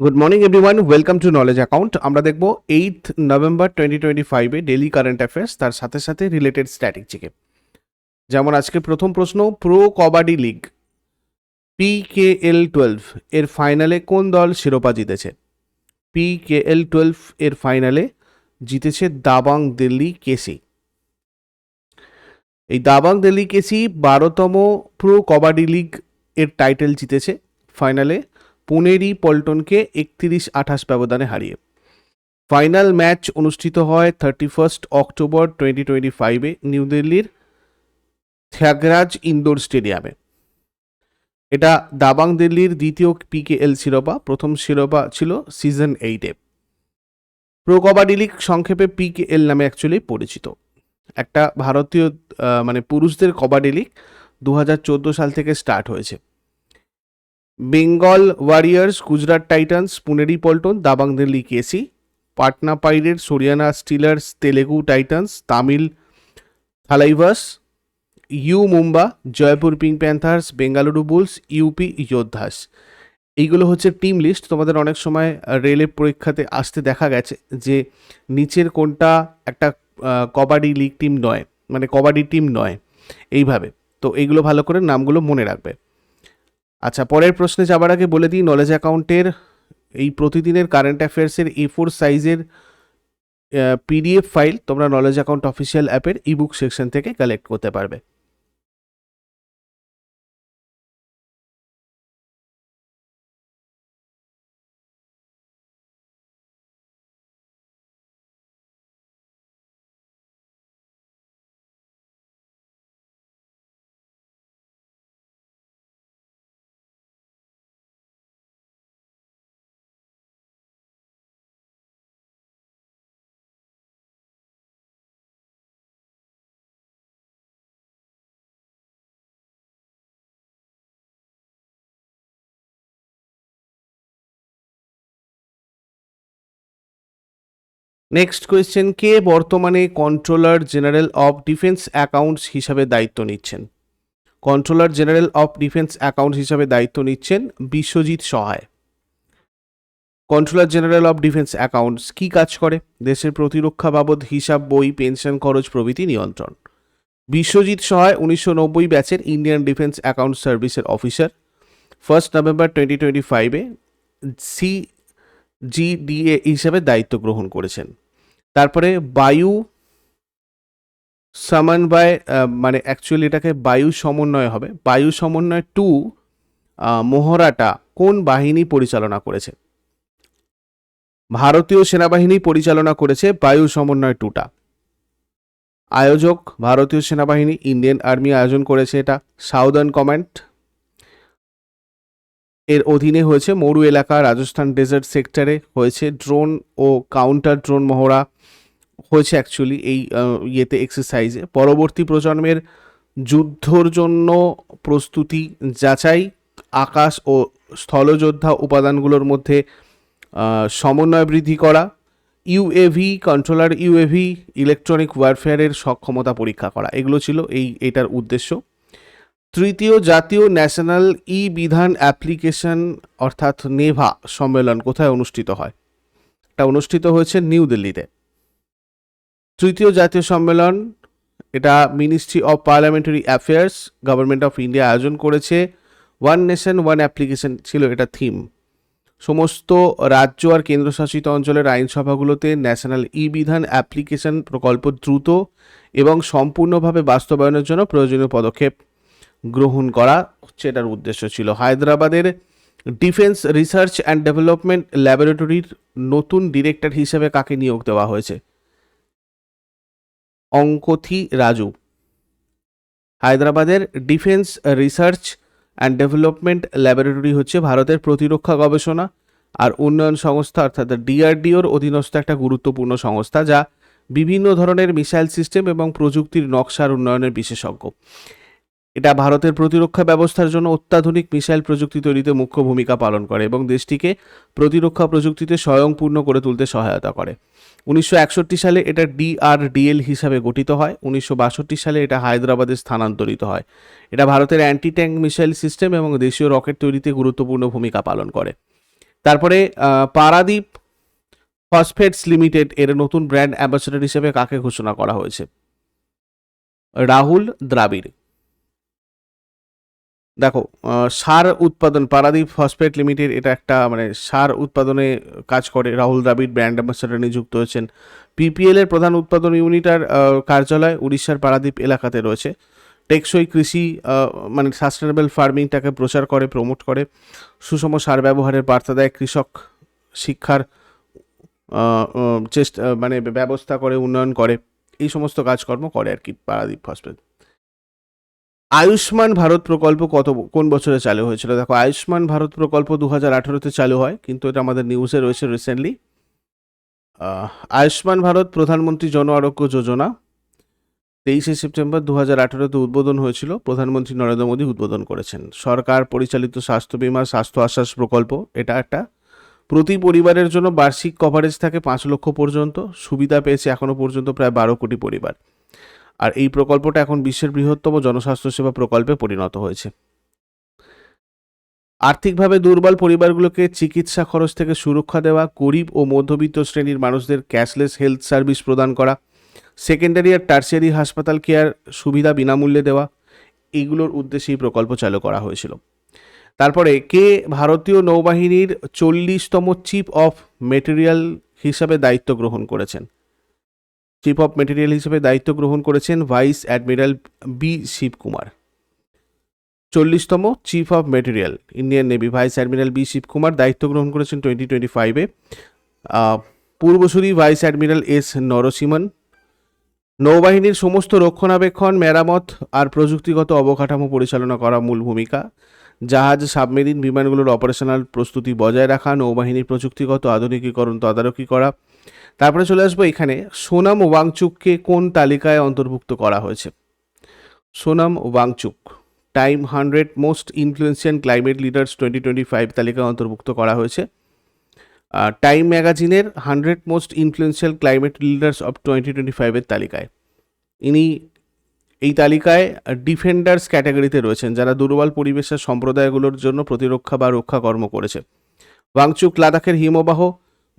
Good morning everyone welcome to knowledge account আমরা দেখব eighth November twenty twenty ফাইভে daily current affairs তার সাথে সাথে রিলেটেড স্ট্র্যাটেজিকে যেমন আজকে প্রথম প্রশ্ন pro kabaddi league P K L twelve এর ফাইনালে কোন দল শিরোপা জিতেছে? পি কে এল টুয়েলভ এর ফাইনালে জিতেছে দাবাং দিল্লি কেসি এই দাবাং দিল্লি কেসি বারোতম প্রো কবাডি লিগ এর টাইটেল জিতেছে ফাইনালে পুনেরি পল্টনকে একত্রিশ আঠাশ ব্যবধানে হারিয়ে। ফাইনাল ম্যাচ অনুষ্ঠিত হয় thirty first October twenty twenty ফাইভে নিউ দিল্লির থ্যাগরাজ ইন্দোর স্টেডিয়ামে। এটা দাবাং দিল্লির দ্বিতীয় পিকেএল শিরোপা, প্রথম শিরোপা ছিল সিজন এইটে প্রো কবাডি লিগ সংক্ষেপে পিকেএল নামে অ্যাকচুয়ালি পরিচিত। একটা ভারতীয় মানে পুরুষদের কবাডি লিগ দু হাজার চোদ্দ সাল থেকে স্টার্ট হয়েছে। Bengal warriors, Gujarat titans, Puneri Paltan, Dabang Delhi KC, Patna pirates Haryana steelers, Telugu titans, Tamil Thalaivas U Mumba, Jaipur pink panthers, Bengaluru bulls, UP Yoddhas. এইগুলো হচ্ছে টিম লিস্ট। তোমাদের অনেক সময় রেলের পরীক্ষাতে আসতে দেখা গেছে যে নিচের কোনটা একটা কবাডি লিগ টিম নয় মানে কবাডি টিম নয়, এইভাবে। তো এইগুলো ভালো করে নামগুলো মনে রাখবে। আচ্ছা পরের প্রশ্নে যাবার আগে বলে দিই নলেজ অ্যাকাউন্টের এই প্রতিদিনের কারেন্ট অ্যাফেয়ার্সের এ ফোর সাইজের পিডিএফ ফাইল তোমরা নলেজ অ্যাকাউন্ট অফিসিয়াল অ্যাপের ইবুক সেকশন থেকে কালেক্ট করতে পারবে। নেক্সট কোয়েশ্চেন কে বর্তমানে controller general of defence accounts হিসাবে দায়িত্ব নিচ্ছেন? Controller general of defence accounts হিসাবে দায়িত্ব নিচ্ছেন Biswajit Sahay. Controller general of defence accounts কি কাজ করে? দেশের প্রতিরক্ষা বাবদ হিসাব, বই, পেনশন, খরচ, প্রভৃতি নিয়ন্ত্রণ। বিশ্বজিৎ সহায় উনিশশো নব্বই ব্যাচের ইন্ডিয়ান ডিফেন্স অ্যাকাউন্ট সার্ভিসের officer first November twenty twenty ফাইভে সি জিডিএ হিসাবে দায়িত্ব গ্রহণ করেছেন। তারপরে বায়ু সমন্বয় মানে অ্যাকচুয়ালি এটাকে বায়ু সমন্বয় হবে। বায়ু সমন্বয় টু মোহরাটা কোন বাহিনী পরিচালনা করেছে? ভারতীয় সেনাবাহিনী পরিচালনা করেছে বায়ু সমন্বয় টুটা আয়োজক ভারতীয় সেনাবাহিনী ইন্ডিয়ান আর্মি আয়োজন করেছে এটা। সাউদার্ন কমান্ড এর অধীনে হয়েছে মরু এলাকা, রাজস্থান ডেজার্ট সেক্টরে হয়েছে ড্রোন ও কাউন্টার ড্রোন মহড়া। হয়েছে অ্যাকচুয়ালি এই ইয়েতে এক্সারসাইজে পরবর্তী প্রজন্মের যুদ্ধর জন্য প্রস্তুতি যাচাই, আকাশ ও স্থলযোদ্ধা উপাদানগুলোর মধ্যে সমন্বয় বৃদ্ধি করা ইউএভি কন্ট্রোলার ইউএভি ইলেকট্রনিক ওয়ারফেয়ারের সক্ষমতা পরীক্ষা করা। এগুলো ছিল এই, এটার উদ্দেশ্য। তৃতীয় জাতীয় ন্যাশনাল ই বিধান অ্যাপ্লিকেশন, অর্থাৎ নেভা সম্মেলন কোথায় অনুষ্ঠিত হয়? এটা অনুষ্ঠিত হয়েছে নিউ দিল্লিতে। তৃতীয় জাতীয় সম্মেলন, এটা ministry of parliamentary affairs, government of India আয়োজন করেছে। ওয়ান নেশন, ওয়ান অ্যাপ্লিকেশন ছিল এটা থিম। সমস্ত রাজ্য আর কেন্দ্রশাসিত অঞ্চলের আইনসভাগুলোতে ন্যাশনাল ই বিধান অ্যাপ্লিকেশন প্রকল্প দ্রুত এবং সম্পূর্ণভাবে বাস্তবায়নের জন্য প্রয়োজনীয় পদক্ষেপ গ্রহণ করা হচ্ছে এটার উদ্দেশ্য ছিল। হায়দ্রাবাদের ডিফেন্স রিসার্চ অ্যান্ড ডেভেলপমেন্ট ল্যাবরেটরির নতুন ডিরেক্টর হিসেবে কাকে নিয়োগ দেওয়া হয়েছে? অঙ্কথি রাজু। হায়দ্রাবাদের defence research and development laboratory হচ্ছে ভারতের প্রতিরক্ষা গবেষণা আর উন্নয়ন সংস্থা, অর্থাৎ ডিআরডিওর অধীনস্থ একটা গুরুত্বপূর্ণ সংস্থা, যা বিভিন্ন ধরনের মিসাইল সিস্টেম এবং প্রযুক্তির নকশার উন্নয়নের বিশেষজ্ঞ। এটা ভারতের প্রতিরক্ষা ব্যবস্থার জন্য অত্যাধুনিক মিসাইল প্রযুক্তি তৈরিতে মুখ্য ভূমিকা পালন করে এবং দেশটিকে প্রতিরক্ষা প্রযুক্তিতে স্বয়ংপূর্ণ করে তুলতে সহায়তা করে। উনিশশো একষট্টি সালে এটা ডিআরডিএল হিসাবে গঠিত হয় উনিশশো বাষট্টি সালে এটা হায়দ্রাবাদে স্থানান্তরিত হয়। এটা ভারতের অ্যান্টি ট্যাঙ্ক মিসাইল সিস্টেম এবং দেশীয় রকেট তৈরিতে গুরুত্বপূর্ণ ভূমিকা পালন করে। তারপরে আহ, পারাদীপ ফসফেটস লিমিটেড এর নতুন ব্র্যান্ড অ্যাম্বাসেডর হিসেবে কাকে ঘোষণা করা হয়েছে? রাহুল দ্রাবিড়। দেখো সার উৎপাদন, পারাদীপ ফসফেট লিমিটেড এটা একটা মানে সার উৎপাদনে কাজ করে। রাহুল দ্রাবিড় ব্র্যান্ড অ্যাম্বাসেডর নিযুক্ত হয়েছেন। পিপিএল এর প্রধান উৎপাদন ইউনিট আর কার্যালয় উড়িষ্যার পারাদীপ এলাকাতে রয়েছে। টেকসই কৃষি মানে সাস্টেনেবল ফার্মিংটাকে প্রচার করে প্রমোট করে। সুষম সার ব্যবহারের বার্তা দেয় কৃষক শিক্ষার চেষ্টা মানে ব্যবস্থা করে, উন্নয়ন করে। এই সমস্ত কাজকর্ম করে আর কি পারাদীপ ফসফেট। আয়ুষ্মান ভারত প্রকল্প কত, কোন বছরে চালু হয়েছিল? দেখো, আয়ুষ্মান ভারত প্রকল্প দু হাজার আঠারোতে চালু হয়, কিন্তু এটা আমাদের নিউজে রয়েছে রিসেন্টলি আয়ুষ্মান ভারত প্রধানমন্ত্রী জন আরোগ্য যোজনা, তেইশে সেপ্টেম্বর দু হাজার আঠারোতে উদ্বোধন হয়েছিল, প্রধানমন্ত্রী নরেন্দ্র মোদী উদ্বোধন করেছেন। সরকার পরিচালিত স্বাস্থ্য বীমা, স্বাস্থ্য আশ্বাস প্রকল্প, এটা একটা। প্রতি পরিবারের জন্য বার্ষিক কভারেজ থাকে পাঁচ লক্ষ পর্যন্ত, সুবিধা পেয়েছে এখনও পর্যন্ত প্রায় বারো কোটি পরিবার। আর এই প্রকল্পটা এখন বিশ্বের বৃহত্তম জনস্বাস্থ্য সেবা প্রকল্পে পরিণত হয়েছে। আর্থিকভাবে দুর্বল পরিবারগুলোকে চিকিৎসা খরচ থেকে সুরক্ষা দেওয়া, গরিব ও মধ্যবিত্ত শ্রেণির মানুষদের ক্যাশলেস হেলথ সার্ভিস প্রদান করা, সেকেন্ডারি আর টার্সিয়ারি হাসপাতাল কেয়ার সুবিধা বিনামূল্যে দেওয়া, এগুলোর উদ্দেশ্যে এই প্রকল্প চালু করা হয়েছিল। তারপরে কে ভারতীয় নৌবাহিনীর চল্লিশতম চিফ অফ মেটেরিয়াল হিসাবে দায়িত্ব গ্রহণ করেছেন? চিফ অফ মেটেরিয়াল হিসেবে দায়িত্ব গ্রহণ করেছেন vice admiral B Shivakumar চল্লিশতম chief of material Indian navy vice admiral B Shivakumar দায়িত্ব গ্রহণ করেছেন টোয়েন্টি টোয়েন্টি ফাইভে পূর্বসূরি ভাইস অ্যাডমিরাল এস নরসিমন। নৌবাহিনীর সমস্ত রক্ষণাবেক্ষণ, মেরামত আর প্রযুক্তিগত অবকাঠামো পরিচালনা করা মূল ভূমিকা। জাহাজ, সাবমেরিন, বিমানগুলোর অপারেশনাল প্রস্তুতি বজায় রাখা, নৌবাহিনীর প্রযুক্তিগত আধুনিকীকরণ তদারকি করা তারপরে চলে আসব এখানে। সোনাম ওয়াংচুককে কোন তালিকায় অন্তর্ভুক্ত করা হয়েছে? Sonam Wangchuk, Time hundred most influential climate leaders twenty twenty five তালিকায় অন্তর্ভুক্ত করা হয়েছে। টাইম ম্যাগাজিনের hundred most influential climate leaders of twenty twenty ফাইভের তালিকায়। ইনি এই তালিকায় ডিফেন্ডার্স ক্যাটাগরিতে রয়েছেন, যারা দুর্বল পরিবেশের সম্প্রদায়গুলোর জন্য প্রতিরক্ষা বা রক্ষা কর্ম করেছে। ওয়াংচুক, লাদাখের হিমবাহ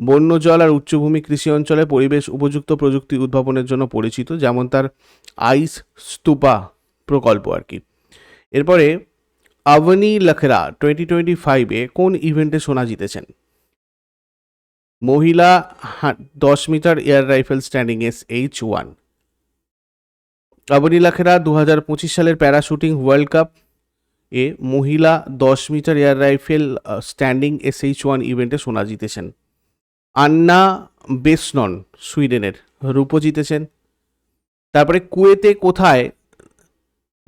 বন্য জল আর উচ্চভূমি কৃষি অঞ্চলে পরিবেশ উপযুক্ত প্রযুক্তি উদ্ভাবনের জন্য পরিচিত, যেমন তার আইস স্তূপা প্রকল্প আর কি। এরপরে আভনি লখরা টোয়েন্টি টোয়েন্টি ফাইভে কোন ইভেন্টে সোনা জিতেছেন? মহিলা দশ metre air rifle standing S H one. Avani Lekhara দু হাজার পঁচিশ সালের প্যারাশুটিং ওয়ার্ল্ড কাপ এ মহিলা দশ metre air rifle standing S H one ইভেন্টে সোনা জিতেছেন। আন্না বেসনন সুইডেনের রূপো জিতেছেন। তারপরে কুয়েতে কোথায়?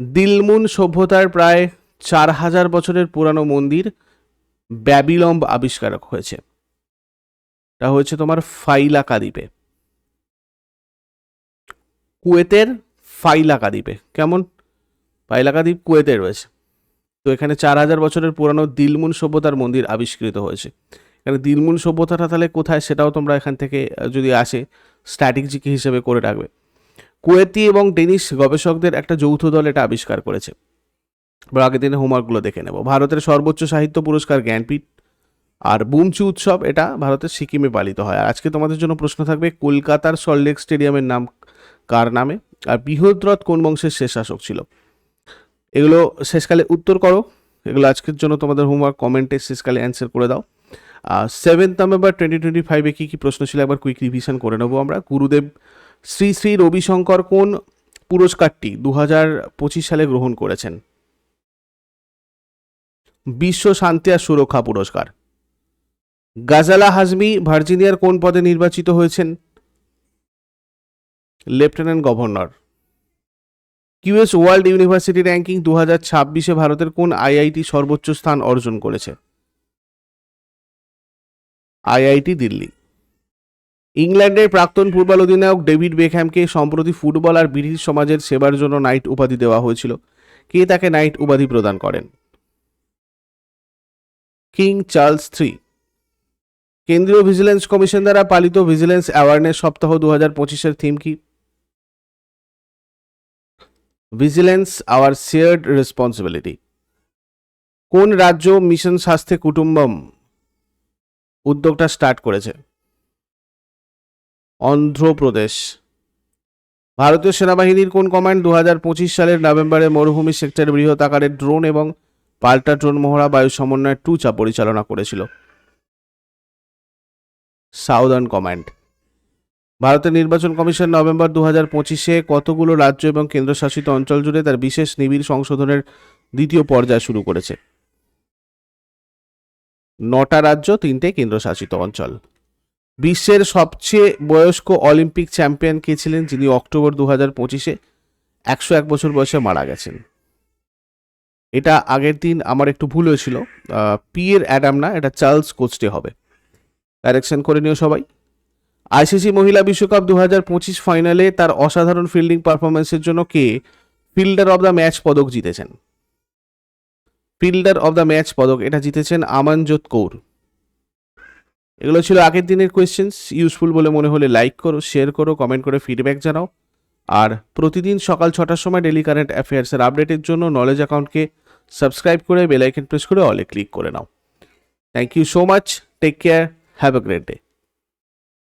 দিলমুন সভ্যতার প্রায় চার হাজার বছরের পুরানো মন্দির ব্যাবিলম্ব আবিষ্কার হয়েছে। তা হয়েছে তোমার ফাইলাকা দ্বীপে। কুয়েতের ফাইলাকা দ্বীপে। কেমন? ফাইলাকা দ্বীপ কুয়েতে রয়েছে। তো এখানে চার হাজার বছরের পুরানো দিলমুন সভ্যতার মন্দির আবিষ্কৃত হয়েছে। এখানে দিলমুন সভ্যতাটা তাহলে কোথায়? সেটাও তোমরা এখান থেকে যদি আসে স্ট্র্যাটেজিক হিসেবে করে রাখবে। কুয়েতি এবং ডেনিশ গবেষকদের একটা যৌথ দল এটা আবিষ্কার করেছে। আমরা আগের দিনে হোমওয়ার্কগুলো দেখে নেব। ভারতের সর্বোচ্চ সাহিত্য পুরস্কার জ্ঞানপীঠ আর বুমচু উৎসব এটা ভারতের সিকিমে পালিত হয়। আর আজকে তোমাদের জন্য প্রশ্ন থাকবে, কলকাতার সল্টলেক স্টেডিয়ামের নাম কার নামে? আর বৃহদ্রথ কোন বংশের শেষ শাসক ছিল? এগুলো শেষকালে উত্তর করো। এগুলো আজকের জন্য তোমাদের হোমওয়ার্ক কমেন্টে শেষকালে অ্যান্সার করে দাও। সেভেন্থ নভেম্বর টোয়েন্টি টোয়েন্টি ফাইভে কী কী প্রশ্ন ছিল একবার কুইক রিভিশন করে নেব আমরা। গুরুদেব শ্রী শ্রী রবিশঙ্কর কোন পুরস্কারটি দু হাজার পঁচিশ সালে গ্রহণ করেছেন? বিশ্ব শান্তি আর সুরক্ষা পুরস্কার। গাজালা হাজমি ভার্জিনিয়ার কোন পদে নির্বাচিত হয়েছেন? Lieutenant governor. QS world university ranking দু হাজার ছাব্বিশে ভারতের কোন আইআইটি সর্বোচ্চ স্থান অর্জন করেছে? আইআইটি দিল্লি। ইংল্যান্ডের প্রাক্তন ফুটবল অধিনায়ক ডেভিড বেকহ্যামকে সম্প্রতি ফুটবল আর ব্রিটিশ সমাজের সেবার জন্য নাইট উপাধি দেওয়া হয়েছিল। কে তাকে নাইট উপাধি প্রদান করেন? King Charles three. কেন্দ্রীয় ভিজিলেন্স কমিশন দ্বারা পালিত ভিজিলেন্স অ্যাওয়ারনেস সপ্তাহ দু হাজার পঁচিশের থিম কি? Vigilance, our shared responsibility. কোন রাজ্য মিশন স্বাস্থ্যে কুটুম্বম? উদ্যোগটা স্টার্ট করেছে। অন্ধ্রপ্রদেশ। ভারতীয় সেনাবাহিনীর কোন কমান্ড দু হাজার পঁচিশ সালের নভেম্বরে মরুভূমি সেক্টরে বৃহৎ আকারের ড্রোন এবং পাল্টা ড্রোন মহড়া বায়ু সমন্বয় টু চা পরিচালনা করেছিল। সাউদার্ন কমান্ড ভারতের নির্বাচন কমিশন নভেম্বর দু হাজার পঁচিশে কতগুলো রাজ্য এবং কেন্দ্রশাসিত অঞ্চল জুড়ে তার বিশেষ নিবিড় সংশোধনের দ্বিতীয় পর্যায় শুরু করেছে। নটা রাজ্য, তিনটে কেন্দ্রশাসিত অঞ্চল। বিশ্বের সবচেয়ে বয়স্ক অলিম্পিক চ্যাম্পিয়ন কে ছিলেন যিনি অক্টোবর দু হাজার পঁচিশে একশো এক বছর বয়সে মারা গেছেন। এটা আগের দিন আমার একটু ভুল হয়েছিল। পি এর অ্যাডাম না, এটা চার্লস কোচটে হবে। কারেকশন করে নিও সবাই। আইসিসি মহিলা বিশ্বকাপ দু হাজার পঁচিশ ফাইনালে তার অসাধারণ ফিল্ডিং পারফরমেন্সের জন্য কে ফিল্ডার অব দ্য ম্যাচ পদক জিতেছেন। ফিল্ডার অব দ্য ম্যাচ পদক, এটা জিতেছেন আমানজোত কৌর। এগুলো ছিল আগের দিনের কোয়েশ্চেন্স ইউজফুল বলে মনে হলে লাইক করো শেয়ার করো কমেন্ট করে ফিডব্যাক জানাও। আর প্রতিদিন সকাল ছটার সময় ডেলি কারেন্ট অ্যাফেয়ার্সের আপডেটের জন্য নলেজ অ্যাকাউন্টকে সাবস্ক্রাইব করে বেল আইকন প্রেস করে অলে ক্লিক করে নাও। Thank you so much take care have a great day